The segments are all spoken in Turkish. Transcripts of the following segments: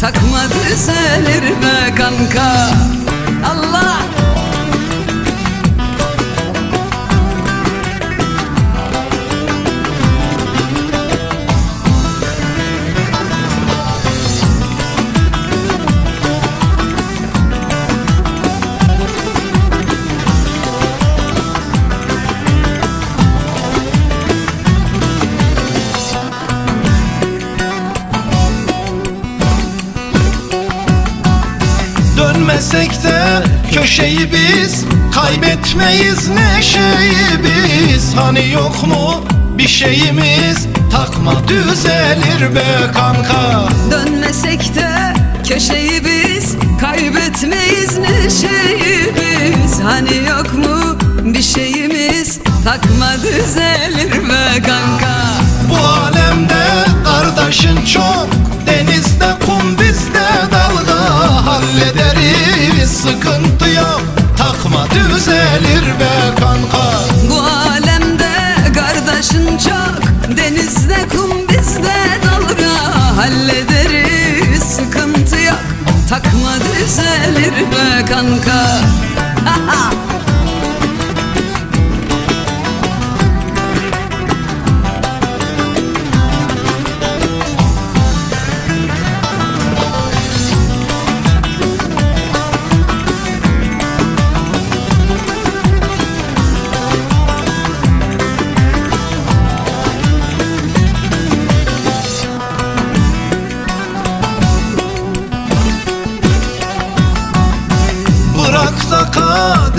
Takma düzelir be kanka. Allah Dönmesek de köşeyi biz Kaybetmeyiz neşeyi biz. Hani yok mu bir şeyimiz? Takma düzelir be kanka. Dönmesek de köşeyi biz Kaybetmeyiz neşeyi biz. Hani yok mu bir şeyimiz? Takma düzelir be kanka. Bu alemde kardeşin çok Denizde sıkıntı yok Takma düzelir be kanka Bu alemde kardeşin çok Denizde kum bizde dalga Hallederiz. Sıkıntı yok Takma düzelir be kanka Bırak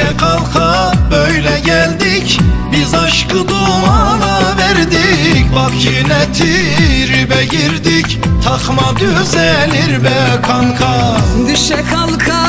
Düşe kalka böyle geldik. Biz aşkı dumana verdik. Bak yine tribe girdik. Takma düzelir be kanka. Düşe kalka